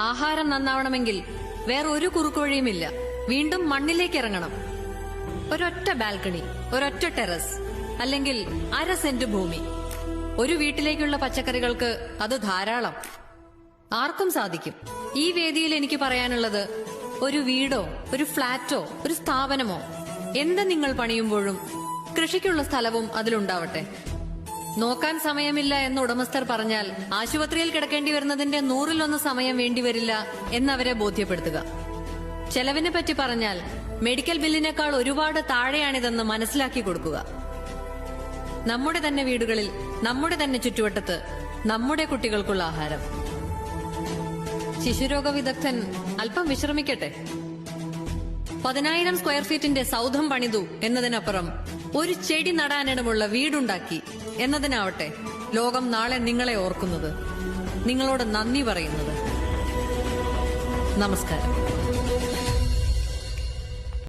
ആഹാരം നന്നാവണമെങ്കിൽ വേറെ ഒരു കുറുക്കുവഴിയുമില്ല വീണ്ടും മണ്ണിലേക്ക് ഇറങ്ങണം ഒരൊറ്റ ബാൽക്കണി ഒരൊറ്റ ടെറസ് അല്ലെങ്കിൽ അര സെന്റ് ഭൂമി. ഒരു വീട്ടിലേക്കുള്ള പച്ചക്കറികൾക്ക് അത് ധാരാളം. ആർക്കും സാധിക്കും. ഈ വേദിയിൽ എനിക്ക് പറയാനുള്ളത് ഒരു വീടോ ഒരു ഫ്ളാറ്റോ ഒരു സ്ഥാപനമോ എന്ത് നിങ്ങൾ പണിയുമ്പോഴും കൃഷിക്കുള്ള സ്ഥലവും അതിലുണ്ടാവട്ടെ. നോക്കാൻ സമയമില്ല എന്ന് ഉടമസ്ഥർ പറഞ്ഞാൽ ആശുപത്രിയിൽ കിടക്കേണ്ടി വരുന്നതിന്റെ നൂറിലൊന്ന് സമയം വേണ്ടിവരില്ല എന്നവരെ ബോധ്യപ്പെടുത്തുക. ചെലവിനെ പറ്റി പറഞ്ഞാൽ മെഡിക്കൽ ബില്ലിനേക്കാൾ ഒരുപാട് താഴെയാണിതെന്ന് മനസ്സിലാക്കി കൊടുക്കുക. നമ്മുടെ തന്നെ വീടുകളിൽ നമ്മുടെ തന്നെ ചുറ്റുവട്ടത്ത് നമ്മുടെ കുട്ടികൾക്കുള്ള ആഹാരം. ശിശുരോഗ വിദഗ്ധൻ അല്പം വിശ്രമിക്കട്ടെ? പതിനായിരം സ്ക്വയർ ഫീറ്റിന്റെ സൗധം പണിതു എന്നതിനപ്പുറം ഒരു ചെടി നടാനിടമുള്ള വീടുണ്ടാക്കി എന്നതിനാവട്ടെ ലോകം നാളെ നിങ്ങളെ ഓർക്കുന്നത്. നിങ്ങളോട് നന്ദി പറയുന്നത്. നമസ്കാരം.